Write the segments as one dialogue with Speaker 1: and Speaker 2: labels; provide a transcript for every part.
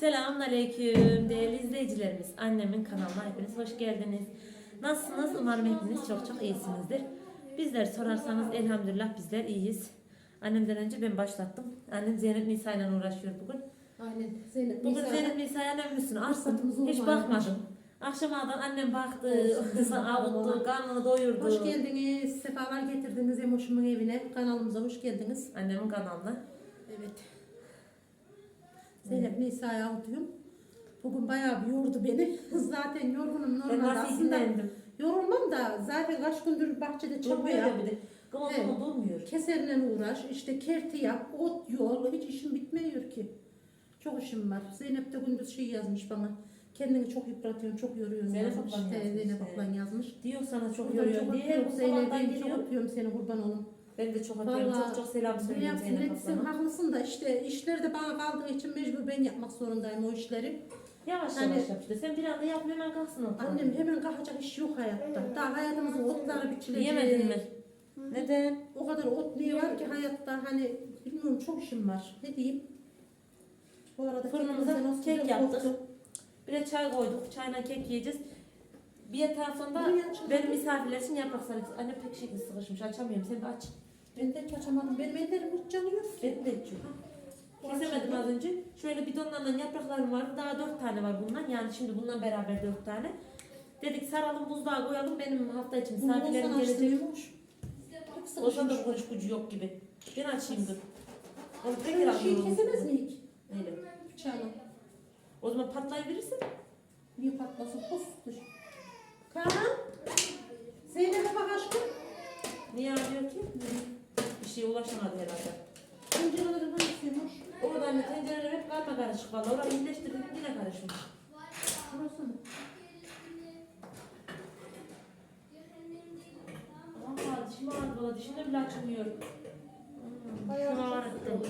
Speaker 1: Selamünaleyküm değerli izleyicilerimiz. Annemin kanalına hepiniz hoş geldiniz. Nasılsınız? Umarım hepiniz çok çok iyisinizdir. Bizler sorarsanız elhamdülillah bizler iyiyiz. Annemden önce ben başlattım. Annem Zeynep Nisa ile uğraşıyor bugün.
Speaker 2: Aynen. Zeynep
Speaker 1: Bugün
Speaker 2: Nisa-
Speaker 1: Zeynep Nisa'ya?
Speaker 2: Fırsatımız
Speaker 1: Açtım. Hiç bakmadım. Akşamadan annem baktı,
Speaker 2: Olsun.
Speaker 1: avuttu, karnını doyurdu.
Speaker 2: Hoş geldiniz. Sefalar getirdiniz Emoş'umun evine. Kanalımıza hoş geldiniz.
Speaker 1: Annemin kanalına.
Speaker 2: Evet. Zeynep Nisa'yı avutuyorum. Bugün bayağı bir yordu beni. Zaten yorgunum
Speaker 1: Ben
Speaker 2: normalde.
Speaker 1: nasıl
Speaker 2: Aslında yorulmam da zaten kaç gündür bahçede
Speaker 1: Durmuyor
Speaker 2: çabaya.
Speaker 1: da bir de. Kımıl
Speaker 2: Evet.
Speaker 1: durmuyor.
Speaker 2: Keserle uğraş, işte kerti yap, ot yol, hiç işim bitmiyor ki. Çok işim var. Zeynep de gündüz şey yazmış bana. Kendini çok yıpratıyorsun, çok yoruyorsun
Speaker 1: Zeynep
Speaker 2: yazmış.
Speaker 1: ablan
Speaker 2: He,
Speaker 1: yazmış,
Speaker 2: Zeynep
Speaker 1: evet.
Speaker 2: ablan yazmış.
Speaker 1: Diyor sana çok
Speaker 2: Buradan
Speaker 1: yoruyor diye.
Speaker 2: öpüyorum
Speaker 1: Bu
Speaker 2: Zeynep'im, çok
Speaker 1: geliyor.
Speaker 2: öpüyorum seni kurban olun.
Speaker 1: Ben de çok öpüyorum.
Speaker 2: Vallahi
Speaker 1: Çok çok selam söylüyorum
Speaker 2: Zeynep
Speaker 1: Zeynep ablama.
Speaker 2: haklısın da işte işler de bana kaldığı için mecbur ben yapmak zorundayım o işleri.
Speaker 1: Yavaş
Speaker 2: Hani-
Speaker 1: yavaş yap işte. Sen bir anda yapma hemen kalksın o.
Speaker 2: Annem hemen kalkacak iş yok hayatta. Daha hayatımızın otları biçilecek.
Speaker 1: Yemedin mi? Neden?
Speaker 2: O kadar ot niye var ki hayatta hani bilmiyorum çok işim var. Ne diyeyim? Bu arada
Speaker 1: Fırınımıza kek yaptık.
Speaker 2: koktu.
Speaker 1: Bir de çay koyduk. Çayla kek yiyeceğiz. Bir taraftan da
Speaker 2: Buraya açalım.
Speaker 1: benim misafirler için yaprak sarısı. Anne pek şekli sıkışmış. Açamıyorum. Sen bir aç.
Speaker 2: Ben de hiç açamadım. Benim ellerim hiç canıyor.
Speaker 1: Ben de içiyorum. Kesemedim az önce. Şöyle bidonlarla yapraklarım vardı. Daha dört tane var bundan. Yani şimdi bundan beraber dört tane. Dedik saralım buzluğa koyalım. Benim hafta için misafirlerim gelecek. zaman da gücü yok gibi. Ben açayım dur. Onu tekrar
Speaker 2: Böyle şeyi
Speaker 1: alıyorum.
Speaker 2: kesemez miyik?
Speaker 1: Neyle?
Speaker 2: Bıçağla.
Speaker 1: O zaman patlayıverirsin.
Speaker 2: Niye patlasın? Pus dur. Kaan. Zeynep'e bak aşkım.
Speaker 1: Niye arıyor ki? Şeye ulaşamadı herhalde.
Speaker 2: Tencerelerin hangisiymiş?
Speaker 1: Oradan da tencereler hep karma karışık valla. Orayı iyileştirdim yine karışmış.
Speaker 2: Burası mı?
Speaker 1: Valla dişim ağrıdı valla dişimde bile açılmıyor. Hmm, ağrıttı.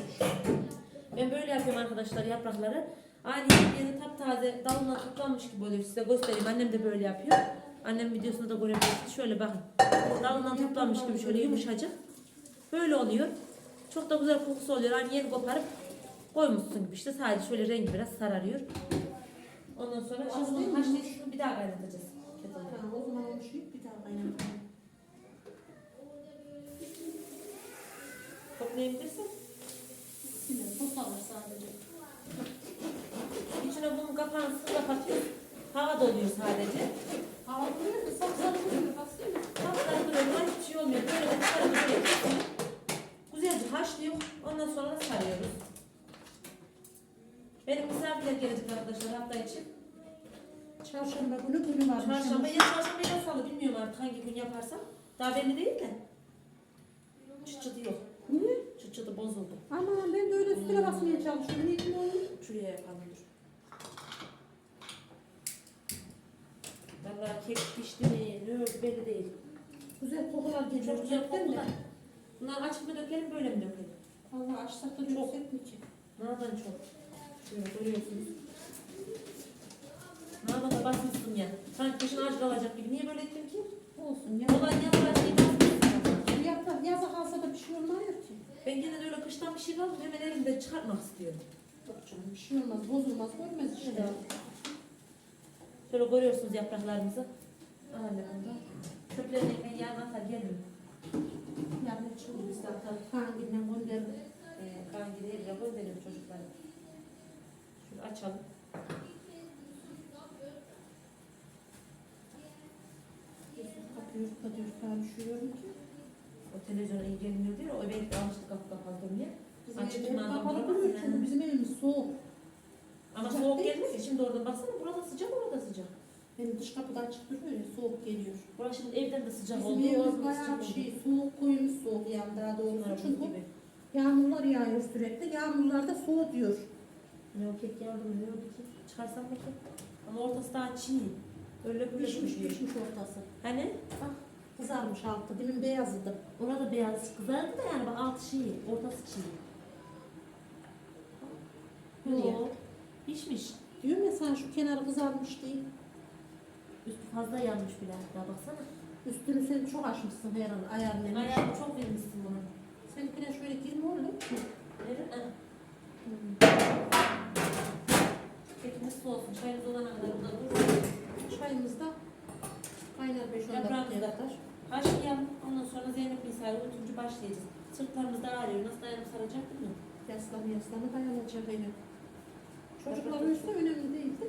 Speaker 1: Ben böyle yapıyorum arkadaşlar yaprakları. Aynı yeni taptaze dalına toplanmış gibi oluyor. Size göstereyim. Annem de böyle yapıyor. Annem videosunda da görebilirsiniz. Şöyle bakın. Dalından toplanmış gibi şöyle yumuşacık. Böyle oluyor. Çok da güzel kokusu oluyor. Aynı yeni koparıp koymuşsun gibi işte. Sadece şöyle rengi biraz sararıyor. Ondan sonra şimdi bunu haşlayıp şunu bir daha kaynatacağız.
Speaker 2: Tamam o zaman onu şey bir daha kaynatalım.
Speaker 1: Toplayabilirsin.
Speaker 2: Bilmiyorum sos alır sadece.
Speaker 1: İçine bunun kapağını kapatıyor. Hava doluyor sadece.
Speaker 2: Hava duruyor mu? Sapsarı duruyor. Baksana.
Speaker 1: Kapıları duruyor. Hiçbir şey olmuyor. Böyle kapıları böyle kesiyor. Güzelce haşlıyor. Ondan sonra da sarıyoruz. Gelecek arkadaşlar hafta için.
Speaker 2: Çarşamba günü günü var.
Speaker 1: Çarşamba ya çarşamba ya salı bilmiyorum artık hangi gün yaparsam. Daha belli değil de. Çıt çıtı yok.
Speaker 2: Niye?
Speaker 1: Çıt çıtı bozuldu.
Speaker 2: Aman ben de öyle üstüne basmaya çalışıyorum. Niye ki olur?
Speaker 1: Şuraya yapalım dur. Vallahi kek pişti mi? Ne oldu belli değil.
Speaker 2: Güzel kokular geliyor.
Speaker 1: Çok güzel kokular. Bunları açık mı dökelim böyle mi dökelim?
Speaker 2: Allah açsak da
Speaker 1: Çok.
Speaker 2: mi ki?
Speaker 1: Nereden çok? Şöyle görüyorsunuz. Da basmışsın ya. Sanki kışın ağaç kalacak gibi. Niye böyle ettin ki?
Speaker 2: Olsun ya.
Speaker 1: Olan yaprağı şey basmışsın.
Speaker 2: Yaprak yaza kalsa da bir şey olmuyor ki.
Speaker 1: Ben gene de öyle kıştan bir şey kaldım. Hemen elimde çıkartmak istiyorum.
Speaker 2: Yok canım bir şey olmaz. Bozulmaz. Görmez işte.
Speaker 1: Evet. Şöyle görüyorsunuz yapraklarımızı. Bunda. Çöplerini ekmeği yarın atar gelin.
Speaker 2: Yani çıkıyor biz zaten. Hanginden gönderdim.
Speaker 1: Ee, kan gidelim ya Şunu açalım.
Speaker 2: Kapıyor, kapıyor. Ben üşüyorum ki.
Speaker 1: O televizyona iyi gelmiyor diyor. O belki de alıştı kapı kapalı diye.
Speaker 2: Bizim
Speaker 1: Açık
Speaker 2: ev
Speaker 1: dumandan
Speaker 2: kapalı duruyor çünkü bizim evimiz soğuk.
Speaker 1: Ama
Speaker 2: Sıcak
Speaker 1: soğuk
Speaker 2: değil
Speaker 1: ki. Şimdi oradan baksana burada sıcak orada sıcak.
Speaker 2: Benim dış kapıda açık duruyor ya soğuk geliyor.
Speaker 1: Burası şimdi evden de sıcak
Speaker 2: Bizim
Speaker 1: oldu.
Speaker 2: evimiz
Speaker 1: orada da
Speaker 2: bayağı
Speaker 1: sıcak
Speaker 2: bir
Speaker 1: oldu.
Speaker 2: şey soğuk koymuş soğuk yani daha doğrusu.
Speaker 1: Bunlar
Speaker 2: Çünkü
Speaker 1: gibi.
Speaker 2: yağmurlar yağıyor sürekli. Yağmurlarda soğutuyor.
Speaker 1: Ne o kek yardım ne oldu ki? Çıkarsam da kek. Ama ortası daha çiğ. Öyle böyle
Speaker 2: Pişmiş
Speaker 1: pişmiş.
Speaker 2: pişmiş ortası.
Speaker 1: Hani?
Speaker 2: Bak kızarmış altı. Demin beyazdı.
Speaker 1: Orada beyaz kızardı da yani bak altı çiğ. Ortası çiğ.
Speaker 2: Niye?
Speaker 1: Yok. Pişmiş.
Speaker 2: Diyorum ya sen şu kenarı kızarmış değil.
Speaker 1: Üstü fazla yanmış bile hatta baksana.
Speaker 2: Üstünü sen çok açmışsın herhalde ayarını.
Speaker 1: Ayağını çok vermişsin bunu.
Speaker 2: Seninkine şöyle girme oğlum.
Speaker 1: Nasıl olsun çayımız olana kadar burada dursun.
Speaker 2: Çayımız da kaynar 5-10
Speaker 1: dakikaya Ondan sonra Zeynep misali oturunca başlayacağız. Sırtlarımız da ağrıyor. Nasıl dayanıp saracak değil mi?
Speaker 2: Yaslanı yaslanı dayanacak Zeynep. Çocukların üstü önemli değildi.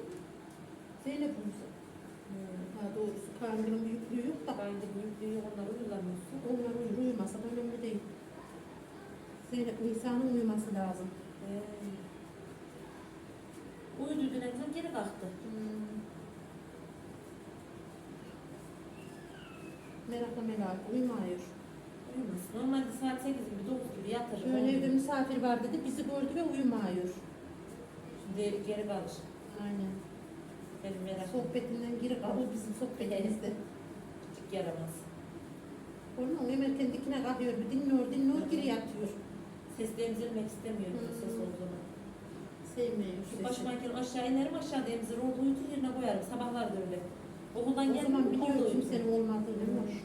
Speaker 2: Zeynep üstü. Ee, hmm. Ha, doğrusu karnının büyüklüğü yok da.
Speaker 1: Bence büyüklüğü yok. Onlar uyulamıyorsa.
Speaker 2: Onlar uyur. Uyumasa da önemli değil. Zeynep Nisa'nın uyuması lazım.
Speaker 1: Hmm uyudu dün en azından geri kalktı.
Speaker 2: Hmm. Merakla merak uyumuyor.
Speaker 1: Uyumaz. Normalde saat 8 gibi 9 gibi.
Speaker 2: Şöyle
Speaker 1: Onu-
Speaker 2: evde misafir var dedi bizi gördü ve uyumuyor.
Speaker 1: Şimdi geri kalır.
Speaker 2: Aynen.
Speaker 1: Benim merakım.
Speaker 2: Sohbetinden geri kalır bizim sohbetimizde.
Speaker 1: Küçük yaramaz.
Speaker 2: Onun emerken dikine kalkıyor bir dinliyor dinliyor geri yatıyor.
Speaker 1: Sesli emzirmek istemiyorum
Speaker 2: Hmm.
Speaker 1: ses olduğunu.
Speaker 2: Sevmiyor
Speaker 1: Şu
Speaker 2: sesi.
Speaker 1: başımayken aşağı inerim aşağıda emzir. Orada uyutur yerine koyarım. Sabahlar da öyle. Okuldan
Speaker 2: O
Speaker 1: geldim
Speaker 2: zaman biliyor kimsenin olmadığını. hoş.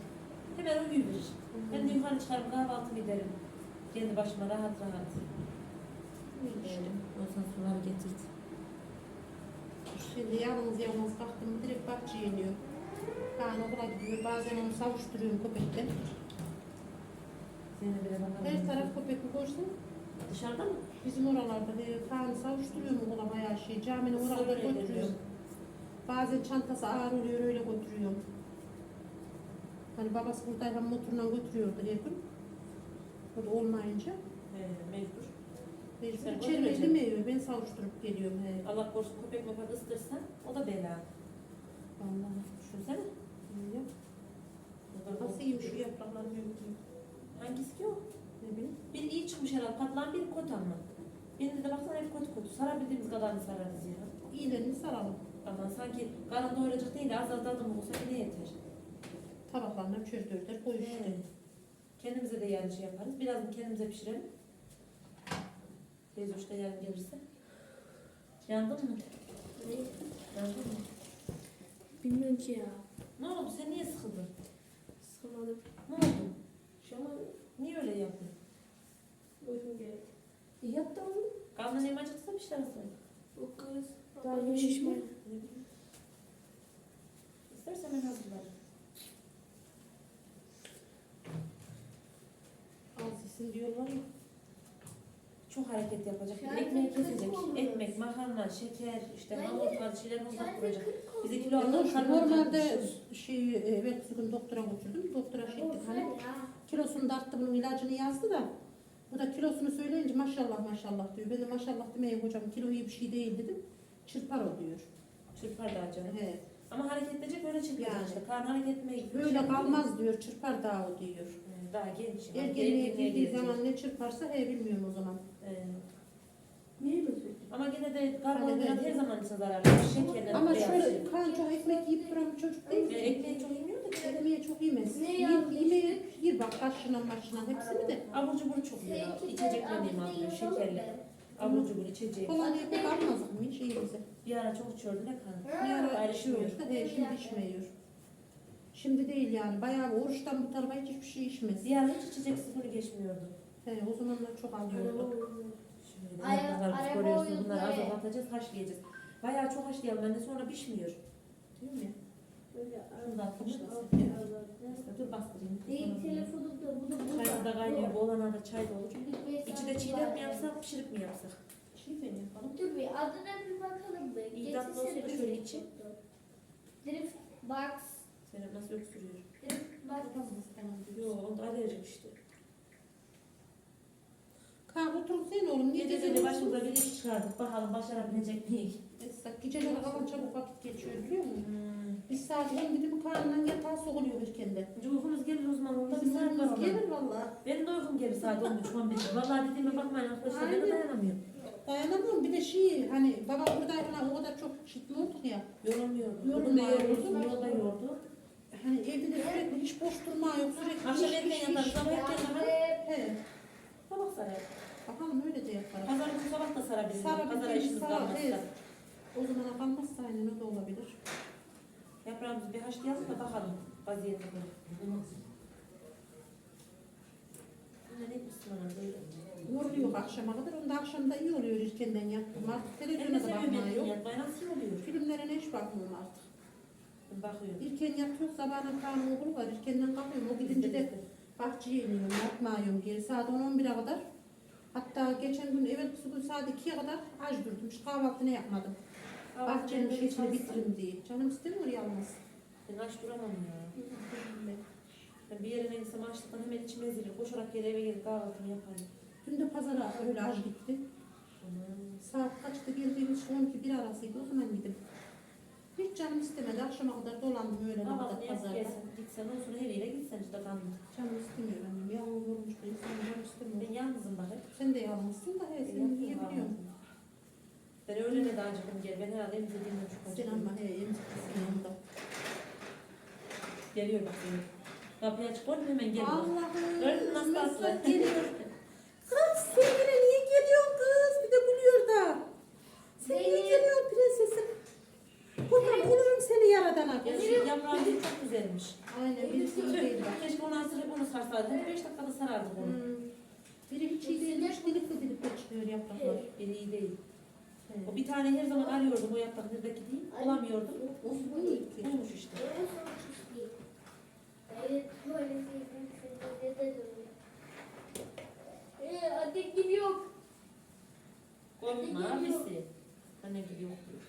Speaker 1: Hemen uyuyuverir. Ben de yukarı çıkarım kahvaltımı ederim. Kendi başıma rahat rahat. Ondan suları getirdi.
Speaker 2: Şimdi yalnız yalnız kalktım direkt bahçeye iniyor. Kaan okula gidiyor. Bazen onu savuşturuyorum köpekten.
Speaker 1: Zeynep'e.
Speaker 2: Her taraf köpek mi görsen
Speaker 1: Dışarıda mı?
Speaker 2: Bizim oralarda he, Kaan'ı savuşturuyorum okula bayağı şey. Caminin oralara
Speaker 1: Öyle
Speaker 2: götürüyorum. Bazen çantası ağır oluyor öyle götürüyorum. Hani babası buradayken motorla götürüyordu her gün. O da olmayınca.
Speaker 1: He, mecbur.
Speaker 2: Mecbur içeri
Speaker 1: götüreceksin.
Speaker 2: Ben savuşturup geliyorum. He.
Speaker 1: Allah korusun köpek möpek ısıtırsa o da bela.
Speaker 2: Vallahi.
Speaker 1: Düşünsene.
Speaker 2: Yok. Nasıl yiyeyim şu yaprakları büyüteyim.
Speaker 1: Hangisi ki o?
Speaker 2: Ne bileyim.
Speaker 1: Bir iyi çıkmış herhalde. Patlan bir kot ama. Birinde de baksana hep kot kot. Sarabildiğimiz kadarını sararız ya.
Speaker 2: İyilerini saralım.
Speaker 1: Ama sanki karın doyuracak değil. Az az tadım olsa yine yeter.
Speaker 2: Tabaklarına üçer dörder koy işte.
Speaker 1: Kendimize de yarın şey yaparız. Biraz da kendimize pişirelim. Teyze da yarın gelirse. Yandın mı? Yandın mı?
Speaker 3: Bilmiyorum ki ya.
Speaker 1: Ne oldu? Sen niye sıkıldın?
Speaker 3: Sıkılmadım.
Speaker 1: Ne oldu? Şu an niye öyle yaptın?
Speaker 3: Uykum geldi.
Speaker 1: İyi yaptın mı? Karnın hem acıksa bir şey arasın.
Speaker 3: O kız
Speaker 1: Daha yeni
Speaker 3: şişman.
Speaker 1: İstersen ben hazırlarım.
Speaker 2: Az yesin diyorlar ya.
Speaker 1: Çok hareket yapacak.
Speaker 3: Yani
Speaker 1: Ekmeği kesecek. Ekmek, makarna, şeker, işte hamur tarzı şeyler uzak duracak. Bize kilo karnı
Speaker 2: normalde şey evet bugün doktora götürdüm. Doktora şey hani kilosunu da arttı bunun ilacını yazdı da bu da kilosunu söyleyince maşallah maşallah diyor. Ben de maşallah demeyeyim hocam kilo iyi bir şey değil dedim. Çırpar o diyor.
Speaker 1: Çırpar daha canım.
Speaker 2: He.
Speaker 1: Ama hareket edecek öyle çırpacak
Speaker 2: Yani.
Speaker 1: işte. Karnı hareket etmeye.
Speaker 2: Böyle kalmaz diyor. Çırpar daha o diyor.
Speaker 1: Ee, Daha genç.
Speaker 2: Ergenliğe girdiği zaman ne çırparsa he bilmiyorum o zaman.
Speaker 1: Ee,
Speaker 3: bozuyor?
Speaker 1: ama gene de karbonhidrat
Speaker 2: Hani
Speaker 1: her zaman için zararlı. Şekerler,
Speaker 2: Ama
Speaker 1: beyaz
Speaker 2: şöyle
Speaker 1: şey.
Speaker 2: kan çok ekmek yiyip duran bir çocuk değil
Speaker 1: Ee,
Speaker 2: ki.
Speaker 1: ekmeği çok yemiyor
Speaker 2: Ekmeği çok yemez.
Speaker 3: Ne yanlış?
Speaker 2: yemeği yer bak kaşına maşına hepsini de.
Speaker 1: abur cubur çok yiyor. İçeceklerini alıyor, şekerle. Abur cubur içecek.
Speaker 2: Kolonya pek almazdık mı şeyimize?
Speaker 1: Bir ara çok içiyordu ne kan?
Speaker 2: Bir ara
Speaker 1: Ayrı
Speaker 2: içiyor
Speaker 1: içmiyor.
Speaker 2: da he, şimdi içmiyor. Şimdi değil yani bayağı oruçtan bu tarafa hiç hiçbir şey içmez.
Speaker 1: Bir ara hiç içecek sıfırı geçmiyordu.
Speaker 2: He, o zamanlar çok alıyordu.
Speaker 1: Şimdi
Speaker 3: araba
Speaker 1: koruyorsun. Bunları azaltacağız, haşlayacağız. Bayağı çok haşlayalım. Ben de sonra pişmiyor.
Speaker 2: Değil mi?
Speaker 1: Şunu da atmışlar. Neyse dur bastırayım.
Speaker 3: Değil telefonumda bunu
Speaker 1: Çay da kaynıyor. Bu olana da çay da olur.
Speaker 3: Lütfen
Speaker 1: İçi de çiğdem mi yapsak, pişirip mi yapsak?
Speaker 2: Şey mi yapalım?
Speaker 3: Dur bir adına bir bakalım be.
Speaker 1: İyi tatlı olsun da şöyle içi.
Speaker 3: Drift box.
Speaker 1: Senin nasıl öksürüyor?
Speaker 3: Drift box.
Speaker 1: Yok, onda alerjik işte.
Speaker 2: Kahve oturup sen oğlum.
Speaker 1: Gece de başımıza bir iş çıkardık. Bakalım başarabilecek miyiz?
Speaker 2: Esnaf geceleri hava çabuk vakit geçiyor biliyor musun?
Speaker 1: Hmm.
Speaker 2: Bir saat hem gidip karnından yatağa soğuluyor erkende.
Speaker 1: Önce uykumuz gelir o zaman. Orada bir
Speaker 2: Bizim
Speaker 1: saat var ona.
Speaker 2: gelir valla.
Speaker 1: Benim de uykum gelir saat 13 11. Vallahi dediğime bakmayın arkadaşlar. Ben de
Speaker 2: Aynen.
Speaker 1: dayanamıyorum.
Speaker 2: Dayanamam bir de şey hani babam buradayken o kadar çok şitli olduk ya.
Speaker 1: Yorulmuyorum.
Speaker 2: Yorulmuyor.
Speaker 1: Bugün de yoruldu. Yolda yordu.
Speaker 2: Hani evde de sürekli hiç boş durma yok sürekli
Speaker 1: Akşam
Speaker 2: iş,
Speaker 1: erken
Speaker 2: iş,
Speaker 1: yatarız.
Speaker 2: iş.
Speaker 1: Sabah erken yatarız.
Speaker 2: He.
Speaker 1: Sabah sarar.
Speaker 2: Bakalım öyle de yaparız.
Speaker 1: Pazar günü sabah da sarabiliriz.
Speaker 2: Sarabiliriz,
Speaker 1: Pazar işimiz
Speaker 2: sarar,
Speaker 1: kalmazsa.
Speaker 2: evet. O zaman kalmazsa aynen o da olabilir.
Speaker 1: Yaprağımızı bir haşlayalım da bakalım vaziyetine. Ne ne misin bana böyle?
Speaker 2: Yoruluyor akşama kadar. Onda akşam da iyi oluyor erkenden yattım. Artık
Speaker 1: Ben de
Speaker 2: televizyona da
Speaker 1: seviyorum
Speaker 2: bakma
Speaker 1: erken
Speaker 2: yok.
Speaker 1: yatmayı. Nasıl oluyor?
Speaker 2: Filmlere hiç bakmıyorum artık.
Speaker 1: Ben bakıyorum.
Speaker 2: İlken yatıyor sabahın kanun okulu var. İlkenden kalkıyorum. O gidince de Bahçeye iniyorum, yatmıyorum geri. Saat 10-11'e kadar. Hatta geçen gün evvelsi gün saat 2'ye kadar aç durdum. Hiç kahvaltı ne yapmadım. Bahçenin şeysini bitireyim diye. Canım istemiyor yalnız.
Speaker 1: Ben aç duramam ya. Ben bir yerine gitsem açlıktan hemen içime ezilir. Koşarak geri eve gelip kahvaltımı yaparım.
Speaker 2: Dün de pazara öyle aç gitti. Saat kaçta geldiğimiz 12 bir arasıydı o zaman gittim. Hiç canım istemedi. Akşama kadar dolandım öyle kadar
Speaker 1: Kahvaltını yap
Speaker 2: pazarda.
Speaker 1: gitsen sonra her yere gitsen işte kanlı.
Speaker 2: Canım istemiyor annem. Yalnız olmuş da insan canım istemiyor.
Speaker 1: Ben yalnızım bak hep.
Speaker 2: Sen de yalnızsın da he,
Speaker 1: Ben
Speaker 2: sen
Speaker 1: yaptım
Speaker 2: yiyebiliyorsun.
Speaker 1: Ben öyle ne daha acıkım gel. Ben herhalde emzirdiğimden çok
Speaker 2: Sen
Speaker 1: acıkım.
Speaker 2: ama he emziklisin yanında.
Speaker 1: Geliyor bak benim. Kapıyı açık koydum hemen geliyor. Gördün
Speaker 2: Allah'ım
Speaker 1: nasıl
Speaker 2: nasıl
Speaker 1: tatlı?
Speaker 2: geliyor. Kız sen yine niye geliyorsun kız? Bir de gülüyor da. Sen niye
Speaker 3: Benim-
Speaker 2: geliyorsun prensesim? Kurban olurum seni yaradana.
Speaker 1: Ya şu yaprağı değil çok güzelmiş.
Speaker 2: Aynen birisi iyi değil bak.
Speaker 1: Keşke onu asırıp onu sarsaydık. Hadi 5 dakikada sarardık onu.
Speaker 2: Hmm. Biri hiç iyi değilmiş, dilikli dilikli çıkıyor yapraklar.
Speaker 1: Biri iyi değil.
Speaker 2: Evet.
Speaker 1: O bir tane her zaman arıyordum o yaprak nerede gideyim. Bulamıyordum.
Speaker 2: O bu iyi ki.
Speaker 1: Bulmuş işte.
Speaker 3: Evet, sevdim seni de duruyor. Ee, anne gidiyor.
Speaker 1: Korkma abisi. Annem gibi yok diyor.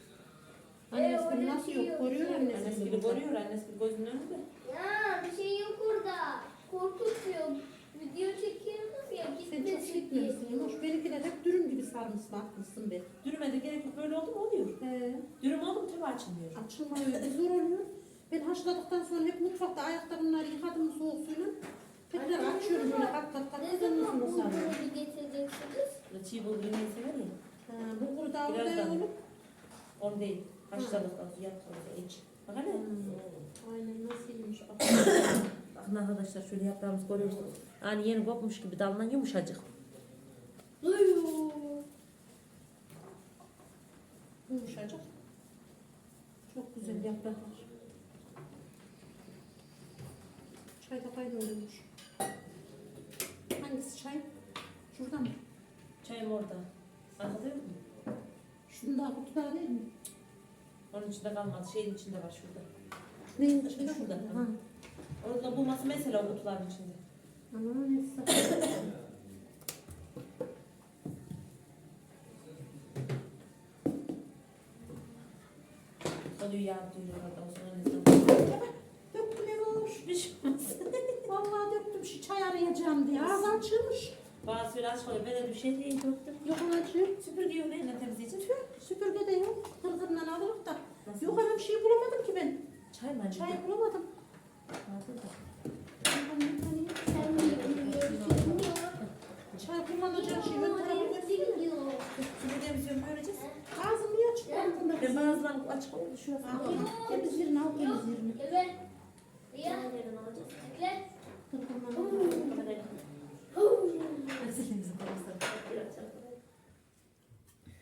Speaker 2: Annesi
Speaker 3: öyle
Speaker 2: nasıl
Speaker 3: şey
Speaker 2: yok? Koruyor annesi.
Speaker 1: Annesi gibi koruyor. Annesi gibi gözünün önünde.
Speaker 3: Ya bir şey yok orada. Korkutuyor. Video ya
Speaker 2: Sen çok
Speaker 3: diye.
Speaker 2: gitmemişsin Yumuş. Benimkiler hep dürüm gibi sarmışsın, atmışsın be.
Speaker 1: Dürüme de gerek yok. Böyle oldu mu oluyor.
Speaker 2: He.
Speaker 1: Dürüm oldu mu tabi açılmıyor.
Speaker 2: Açılmıyor, bir zor oluyor. Ben haşladıktan sonra hep mutfakta ayakta bunları yıkadım soğuk suyla. Tekrar açıyorum böyle kat kat kat
Speaker 3: Ne zaman bu
Speaker 2: sonra
Speaker 3: bir getireceksiniz?
Speaker 1: Çiğ bulgur yemeyi sever ya.
Speaker 2: Ha, bulgur da orada.
Speaker 1: Onu değil. Haşladıktan sonra yaptığımızda iç. Bak hele.
Speaker 2: Hmm. Aynen nasılmış bak.
Speaker 1: Bakın arkadaşlar şöyle yaprağımız görüyorsunuz. Yani yeni kopmuş gibi dalından yumuşacık.
Speaker 2: Yumuşacık. Çok güzel yapraklar. Çay da kaynıyormuş. Hangisi çay? Şurada mı?
Speaker 1: Çayım orada. Arkada yok mu?
Speaker 2: Şunda kutuda değil mi?
Speaker 1: Onun içinde kalmadı. Şeyin içinde var şurada.
Speaker 2: Neyin içinde?
Speaker 1: Şurada.
Speaker 2: Ha.
Speaker 1: Orada bulması mesela o kutuların içinde.
Speaker 2: Ama neyse.
Speaker 1: Kalıyor yağ duyuyor orada. O zaman?
Speaker 2: Döktüm Emoş.
Speaker 1: Bir şey olmaz.
Speaker 2: Vallahi döktüm şu çay arayacağım diye. Ağzı açılmış.
Speaker 1: Bazı biraz koyuyor. Ben de bir şey değil döktüm.
Speaker 2: Yok anacığım.
Speaker 1: Süpürge yok neyle temizleyeceğim?
Speaker 2: Süpürge de yok. Kırgırından alırım da.
Speaker 1: Nasıl?
Speaker 2: Yok anam şey bulamadım ki ben.
Speaker 1: Çay mı?
Speaker 2: Çay bulamadım. Çay kullanacak şey götürsene.
Speaker 1: Süpürgemizi yok göreceğiz.
Speaker 2: Ağzım niye açık altında?
Speaker 1: Ben bazılarını açık oldu. Şurası.
Speaker 2: Al, Temiz yerini al temiz yerini.
Speaker 3: Evet. Ya.
Speaker 1: Yerden alacağız. Konuşalım.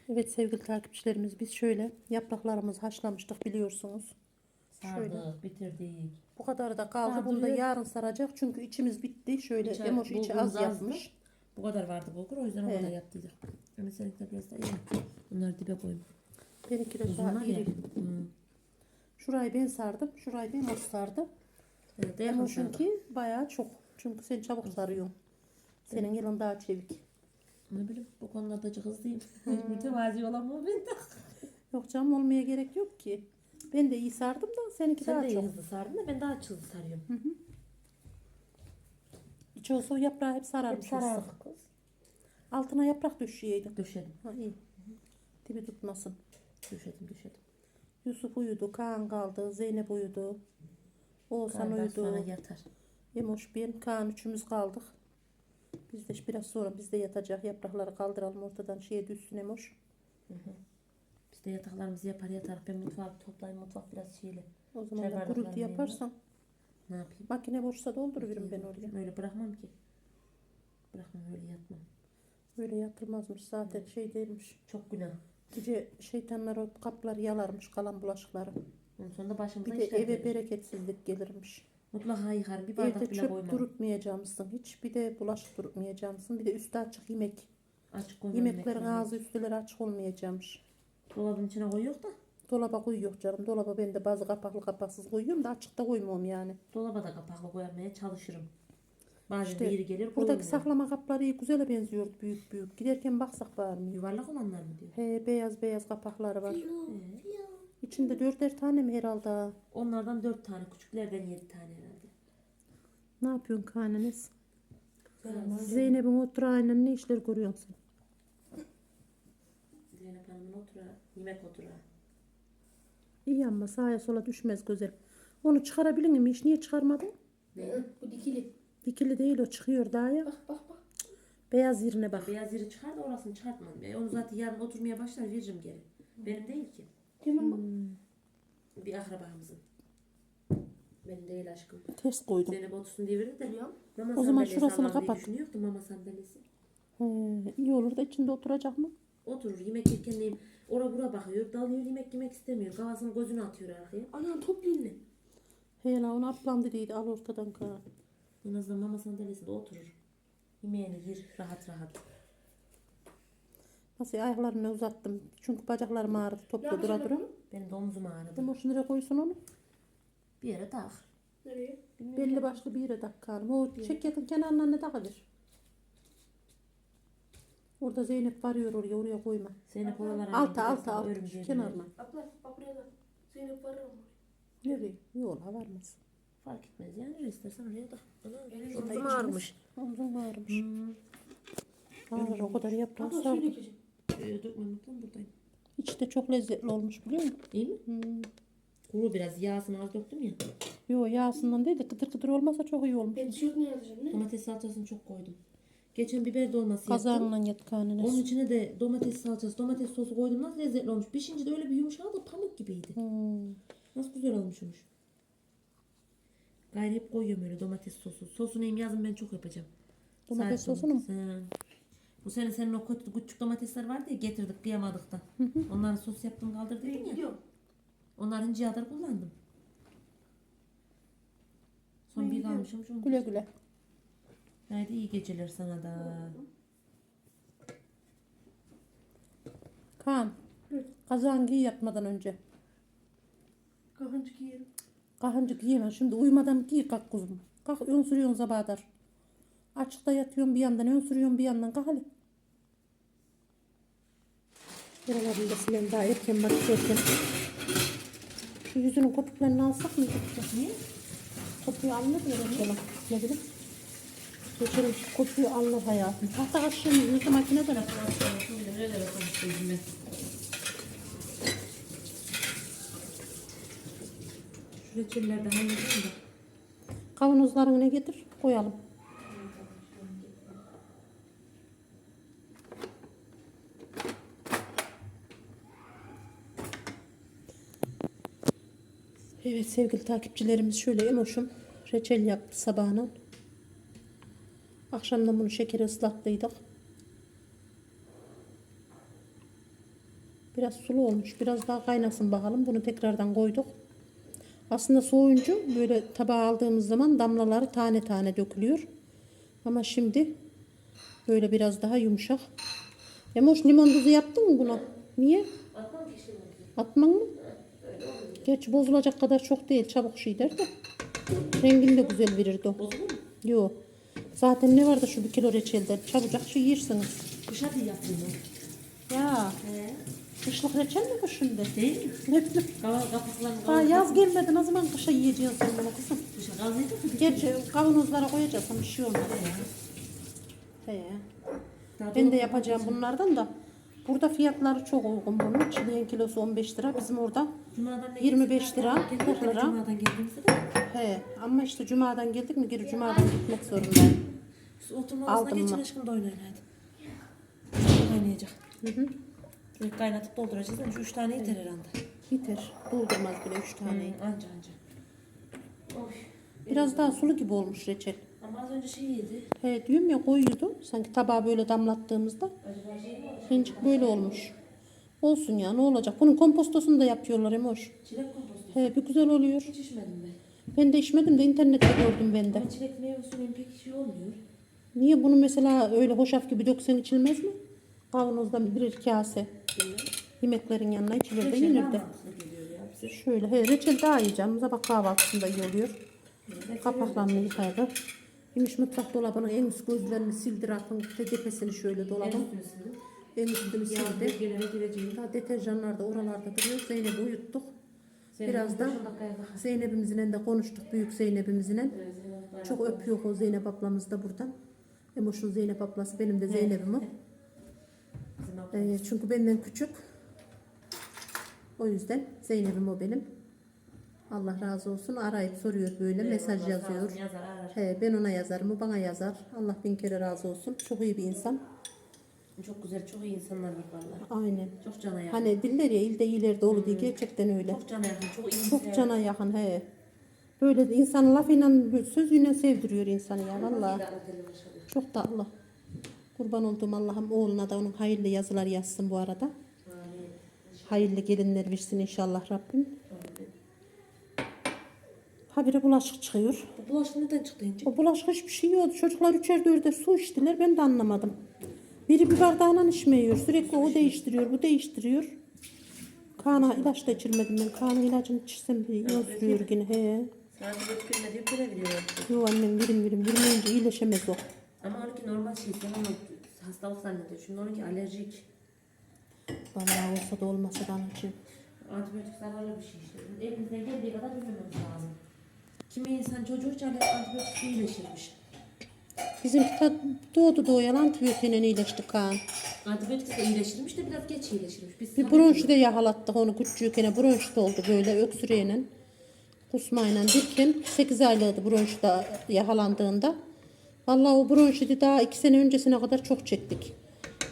Speaker 2: Evet sevgili takipçilerimiz biz şöyle yapraklarımızı haşlamıştık biliyorsunuz. Şöyle.
Speaker 1: Sardık, bitirdik.
Speaker 2: Bu kadar da kaldı.
Speaker 1: Daha
Speaker 2: Bunu da
Speaker 1: duruyor.
Speaker 2: yarın saracak çünkü içimiz bitti. Şöyle
Speaker 1: İçi-
Speaker 2: emoş içi
Speaker 1: bulgurumuz
Speaker 2: az
Speaker 1: azdı.
Speaker 2: yapmış.
Speaker 1: Bu kadar vardı bulgur o yüzden o
Speaker 2: Evet.
Speaker 1: kadar yaptıydık. Ama seninkiler biraz da iyi. Bunları dibe koyayım.
Speaker 2: Benimki de daha
Speaker 1: Uzunlar ya.
Speaker 2: iri.
Speaker 1: Hı.
Speaker 2: Şurayı ben sardım. Şurayı da emoş sardı.
Speaker 1: Evet, de yakın sardık.
Speaker 2: Emoş'unki bayağı çok. Çünkü sen çabuk sarıyorsun. Senin yılın daha çevik.
Speaker 1: Ne bileyim bu konularda da hızlıyım. Mütevazi olamam ben de.
Speaker 2: Yok canım olmaya gerek yok ki. Ben de iyi sardım da seninki
Speaker 1: Sen
Speaker 2: daha
Speaker 1: de iyi
Speaker 2: çok.
Speaker 1: hızlı sardın da ben daha hızlı sarıyorum.
Speaker 2: İçi olsa o yaprağı hep sararmış.
Speaker 1: Hep sarardık kız.
Speaker 2: Altına yaprak düşüyordu.
Speaker 1: Döşedim.
Speaker 2: Ha iyi. Dibi tutmasın.
Speaker 1: Döşedim döşedim.
Speaker 2: Yusuf uyudu, Kaan kaldı, Zeynep uyudu. Oğuzhan
Speaker 1: Galiba
Speaker 2: uyudu.
Speaker 1: sonra yatar.
Speaker 2: Emoş ben, Kaan üçümüz kaldık. Biz de biraz sonra biz de yatacak. Yaprakları kaldıralım ortadan şeye düşsün Emoş.
Speaker 1: Biz de yataklarımızı yapar yatar. Ben mutfağı bir toplayayım. Mutfak biraz şeyli.
Speaker 2: O zaman
Speaker 1: Çay
Speaker 2: da
Speaker 1: bardaklarını
Speaker 2: gürültü yaparsam
Speaker 1: Ne yapayım?
Speaker 2: makine boşsa dolduruverim ben oraya.
Speaker 1: Öyle bırakmam ki. Bırakmam öyle yatmam.
Speaker 2: Öyle yatılmazmış zaten şey değilmiş.
Speaker 1: Çok günah.
Speaker 2: Gece şeytanlar o kapları yalarmış kalan bulaşıkları.
Speaker 1: Ondan sonra da başımıza
Speaker 2: Bir de
Speaker 1: işler
Speaker 2: eve
Speaker 1: gelir.
Speaker 2: bereketsizlik gelirmiş.
Speaker 1: Mutlaka yıkarım. Bir bardak
Speaker 2: Evde
Speaker 1: bile
Speaker 2: çöp
Speaker 1: koymam.
Speaker 2: durutmayacağımsın hiç. Bir de bulaşık durutmayacağımsın. Bir de üstü açık yemek.
Speaker 1: Açık koymam.
Speaker 2: Yemeklerin
Speaker 1: yemekleri.
Speaker 2: ağzı üstleri açık olmayacakmış.
Speaker 1: Dolabın içine koyuyor da.
Speaker 2: Dolaba koyuyor canım. Dolaba ben de bazı kapaklı kapaksız koyuyorum da açıkta koymuyorum yani.
Speaker 1: Dolaba da kapaklı koymaya çalışırım. Bazen
Speaker 2: İşte
Speaker 1: yeri gelir.
Speaker 2: Buradaki saklama kapları iyi, güzele benziyor büyük büyük. Giderken baksak var mı?
Speaker 1: Yuvarlak olanlar mı diyor?
Speaker 2: He beyaz beyaz kapakları var.
Speaker 3: Filo,
Speaker 1: Ee?
Speaker 3: filo.
Speaker 2: İçinde dörder tane mi herhalde?
Speaker 1: Onlardan dört tane, küçüklerden yedi tane herhalde.
Speaker 2: Ne yapıyorsun kaneniz?
Speaker 1: Zeynep
Speaker 2: Zeynep'in oturağıyla ne işler görüyorsun sen?
Speaker 1: Hanım'ın oturağı, yemek oturağı.
Speaker 2: İyi ama sağa sola düşmez güzel. Onu çıkarabilir mi? Hiç niye çıkarmadın?
Speaker 1: Ne?
Speaker 3: Bu dikili.
Speaker 2: Dikili değil o çıkıyor daha ya.
Speaker 3: Bak bak bak.
Speaker 2: Beyaz yerine bak.
Speaker 1: Beyaz yeri çıkar da orasını çıkartmadım. E, onu zaten yarın oturmaya başlar veririm geri. Benim değil ki.
Speaker 3: Kimin bu?
Speaker 1: Bir akrabamızın. Benim değil aşkım.
Speaker 2: Ters koydum.
Speaker 1: Zeynep otursun diye verir de.
Speaker 3: Biliyorum.
Speaker 1: Mama
Speaker 2: O zaman şurasını kapat.
Speaker 1: Düşünüyor da mama sandalyesi.
Speaker 2: He, iyi olur da içinde oturacak mı?
Speaker 1: Oturur yemek yerken neyim? Ora bura bakıyor. Dalıyor yemek yemek istemiyor. Kafasını gözünü atıyor arkaya.
Speaker 3: Anam toplayın ne?
Speaker 2: He la onu ablam dediydi al ortadan ka.
Speaker 1: En azından mama sandalyesinde oturur. Yemeğini yer rahat rahat.
Speaker 2: Nasıl ayaklarını uzattım. Çünkü bacaklarım ağrıdı topla dura dura.
Speaker 1: Benim de omzum ağrıdı.
Speaker 2: Dedim şu nereye koysun onu?
Speaker 1: Bir yere tak.
Speaker 3: Nereye?
Speaker 2: Belli başlı bir yere takalım. O çekyetin kenarlarına takılır. Orada Zeynep varıyor oraya oraya koyma.
Speaker 1: Zeynep oralara
Speaker 2: Alta alta alta şu kenarına.
Speaker 3: Abla bak buraya da. Zeynep var ama.
Speaker 2: Nereye? Yola varmaz.
Speaker 1: Fark etmez yani. Nereye istersen oraya.
Speaker 3: Yani
Speaker 1: Omzum ağrımış.
Speaker 2: Omzum ağrımış.
Speaker 1: Hmm.
Speaker 2: Ağrır o kadar yaprağı
Speaker 3: Abla
Speaker 2: sardı.
Speaker 3: dökeceğim.
Speaker 1: Ee, dökmemekten buradayım.
Speaker 2: İçi de çok lezzetli olmuş biliyor musun?
Speaker 1: İyi mi?
Speaker 2: Hmm.
Speaker 1: Kuru biraz yağsını az döktüm ya.
Speaker 2: Yo yağsından değil de kıtır kıtır olmasa çok iyi olmuş.
Speaker 3: Ben suyu ne yazacağım ne?
Speaker 1: Domates salçasını çok koydum. Geçen biber dolması yaptım.
Speaker 2: Kazağınla yat
Speaker 1: Onun içine de domates salçası, domates sosu koydum. Nasıl lezzetli olmuş. Pişince de öyle bir yumuşadı pamuk gibiydi.
Speaker 2: Hmm.
Speaker 1: Nasıl güzel olmuşmuş. Gayrı hep koyuyorum öyle domates sosu. Sosu neyim yazın ben çok yapacağım.
Speaker 2: Domates
Speaker 1: Sadece
Speaker 2: sosunu mu?
Speaker 1: domates, he. Bu sene senin o kötü küçük domatesler vardı ya getirdik kıyamadık da. Onları sos yaptım kaldır dedim ya.
Speaker 3: gidiyorum.
Speaker 1: Onların ciğerleri kullandım. Son bir kalmışım.
Speaker 2: Güle güle.
Speaker 1: Haydi iyi geceler sana da.
Speaker 2: Kaan. Kazağın giy yatmadan önce.
Speaker 3: Kafancık yiyelim.
Speaker 2: Kahıncı giyemem. Şimdi uyumadan giy kalk kuzum. Kalk ön sürüyorsun sabaha kadar. Açıkta yatıyorsun bir yandan ön sürüyorsun bir yandan. Kalk hadi. Buralarını da silelim daha erken. Şu yüzünün kopuklarını alsak mı?
Speaker 1: Niye?
Speaker 2: Kopuğu alınır mı? Ne bileyim. Reçel'im şu kopuğu alınır hayatım. Tahta kaşığını yüzü makineden at.
Speaker 1: Şu reçellerden halledeyim de.
Speaker 2: Kavanozlarını ne getir? Koyalım. Evet sevgili takipçilerimiz şöyle emoşum reçel yaptı sabahına. Akşamdan bunu şekeri ıslattıydık. Biraz sulu olmuş. Biraz daha kaynasın bakalım. Bunu tekrardan koyduk. Aslında soğuyunca böyle tabağa aldığımız zaman damlaları tane tane dökülüyor. Ama şimdi böyle biraz daha yumuşak. Emoş limon tuzu yaptın mı buna? Niye? Atman mı? Gerçi bozulacak kadar çok değil. Çabuk şey der de. Rengini de güzel verirdi o.
Speaker 1: Bozulur mu?
Speaker 2: Yok. Zaten ne vardı şu bir kilo reçelde? Çabucak şey yersiniz.
Speaker 1: Kışa diye yapayım ben.
Speaker 2: Ya
Speaker 1: He.
Speaker 2: kışlık reçel mi bu şimdi?
Speaker 1: Değil mi? Kapaklarını
Speaker 2: Daha yaz gelmedi. Ne zaman kışa yiyeceğiz sen bunu kızım?
Speaker 1: Kışa mı?
Speaker 2: Gerçi kavanozlara koyacağız ama bir şey olmaz. He.
Speaker 1: Daha
Speaker 2: Ben de yapacağım bunlardan da. Burada fiyatları çok uygun bunun. Çileğin kilosu 15 lira. Bizim orada
Speaker 1: Cuma'dan ne
Speaker 2: 25
Speaker 1: gitsin?
Speaker 2: lira,
Speaker 1: Geldik
Speaker 2: 40 lira.
Speaker 1: Cuma'dan geldiğimizde de
Speaker 2: he. Ama işte cumadan geldik mi geri cumadan gitmek zorundayım.
Speaker 1: Oturma
Speaker 2: Aldım
Speaker 1: odasına geçin
Speaker 2: mı?
Speaker 1: aşkım da oynayın hadi. Kaynayacak.
Speaker 2: Hı hı.
Speaker 1: Kaynatıp dolduracağız. Yani şu üç tane yeter herhalde.
Speaker 2: Biter. Doldurmaz bile 3 taneyi.
Speaker 1: Anca anca. Oy.
Speaker 2: Biraz daha sulu gibi olmuş reçel.
Speaker 1: Ama az önce şey yedi.
Speaker 2: He diyorum ya koyuyordu. Sanki tabağa böyle damlattığımızda.
Speaker 1: Acaba şey mi
Speaker 2: böyle olmuş. Olsun ya ne olacak. Bunun kompostosunu da yapıyorlar Emoş.
Speaker 1: Çilek kompostu.
Speaker 2: He bir güzel oluyor.
Speaker 1: Hiç içmedim ben.
Speaker 2: Ben de içmedim de internette gördüm ben de.
Speaker 1: Ama çilek meyve suyunun pek şey olmuyor.
Speaker 2: Niye bunu mesela öyle hoşaf gibi döksen içilmez mi? Kavanozdan birer kase. Yemeklerin yanına içilir de yenir de. Şöyle he, reçel daha iyi canım. Sabah kahvaltısında iyi oluyor. Kapaklarını yıkadı. İmiş mutfak dolabının en üst gözlerini sildir atın. Tepesini şöyle dolabın.
Speaker 1: Sildim.
Speaker 2: En üstünü
Speaker 1: Yarın
Speaker 2: sildi.
Speaker 1: bölgelere gireceğim.
Speaker 2: Daha deterjanlar da oralarda duruyor. Zeynep'i uyuttuk.
Speaker 1: Senin
Speaker 2: Birazdan
Speaker 1: beş on dakikaya kadar.
Speaker 2: Zeynep'imizle de konuştuk. Büyük Zeynep'imizle.
Speaker 1: Zeynep bayağı
Speaker 2: Çok öpüyor o Zeynep ablamız da buradan. Emoş'un Zeynep ablası benim de Zeynep'im o.
Speaker 1: Bizim abla.
Speaker 2: Ee, çünkü benden küçük. O yüzden Zeynep'im o benim. Allah razı olsun. Arayıp soruyor böyle. Mesaj
Speaker 1: Eyvallah, sağ
Speaker 2: yazıyor.
Speaker 1: olsun, Yazar arar.
Speaker 2: He, ben ona yazarım. O bana yazar. Allah bin kere razı olsun. Çok iyi bir insan.
Speaker 1: Çok güzel, çok iyi insanlar var vallahi.
Speaker 2: Aynen.
Speaker 1: Çok cana yakın.
Speaker 2: Hani diller ya ilde iyiler dolu diye gerçekten öyle.
Speaker 1: Çok cana yakın, çok iyi
Speaker 2: Çok cana yakın he. Böyle de insan lafıyla sözüyle sevdiriyor insanı ya vallahi. Çok tatlı. Kurban olduğum Allah'ım oğluna da onun hayırlı yazılar yazsın bu arada. Hayırlı gelinler versin inşallah Rabbim. Habire bulaşık çıkıyor.
Speaker 1: Bu bulaşık neden çıktı ince?
Speaker 2: O bulaşık hiçbir şey yok. Çocuklar üçer dörde su içtiler. Ben de anlamadım. Biri bir bardağından içmiyor. Sürekli o değiştiriyor, bu değiştiriyor. Kaan'a ilaç da içirmedim ben. Kaan'a ilacını içirsem bir iyi sürüyor yine. He.
Speaker 1: Sadece dökülme diyor, veriyorlar.
Speaker 2: Yok annem verim verim. Vermeyince iyileşemez o.
Speaker 1: Ama onunki normal şey, sen onu hastalık zannediyor. Şimdi onunki alerjik.
Speaker 2: Vallahi olsa da olmasa da anacığım.
Speaker 1: Antibiyotik zararlı bir şey işte. Elimizden geldiği kadar bilmememiz lazım. Kimi insan çocuğu hiç antibiyotik iyileşirmiş.
Speaker 2: Bizim ta doğdu doğayan antibiyotiğine iyileşti Kaan.
Speaker 1: Antibiyotik de iyileştirmiş de biraz geç iyileşirmiş. Biz
Speaker 2: Bir bronşide yahalattık onu küçükken. Bronşit oldu böyle öksüreyle. Kusmayla derken 8 aylığıydı bronşida yahalandığında. Vallahi o bronşiti daha 2 sene öncesine kadar çok çektik.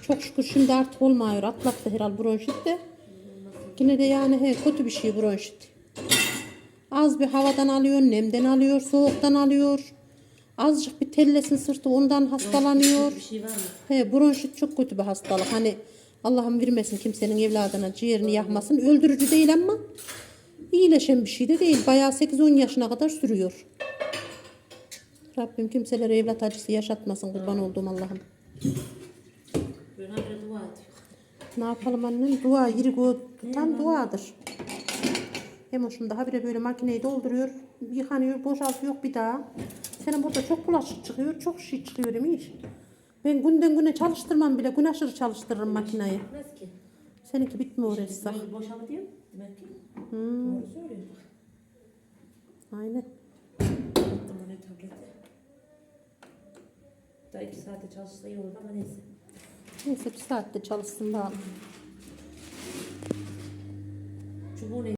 Speaker 2: Çok şükür şimdi artık olmuyor. Atlattı herhal bronşit de. Yine de yani he, kötü bir şey bronşit. Az bir havadan alıyor, nemden alıyor, soğuktan alıyor. Azıcık bir tellesin sırtı ondan hastalanıyor.
Speaker 1: Bir şey var mı?
Speaker 2: He, bronşit çok kötü bir hastalık. Hani Allah'ım vermesin kimsenin evladına ciğerini yakmasın. Öldürücü değil ama iyileşen bir şey de değil. Bayağı 8-10 yaşına kadar sürüyor. Rabbim kimselere evlat acısı yaşatmasın kurban olduğum Allah'ım. Ne yapalım annem? Dua, iri tutan duadır. Hem hoşum daha bire böyle makineyi dolduruyor, yıkanıyor, boşaltıyor bir daha. Senin burada çok bulaşık çıkıyor, çok şey çıkıyor Emir. Ben günden güne çalıştırmam bile, gün aşırı çalıştırırım makineyi.
Speaker 1: Bitmez ki.
Speaker 2: Seninki bitmiyor Esra.
Speaker 1: Boşalma diyor. Demek ki.
Speaker 2: Hmm,
Speaker 1: Doğru söylüyor.
Speaker 2: aynen.
Speaker 1: Attım oraya tableti. Daha iki saate çalışsa iyi olur ama neyse.
Speaker 2: Neyse bir saatte çalışsın bakalım.
Speaker 1: Çubuğu ne?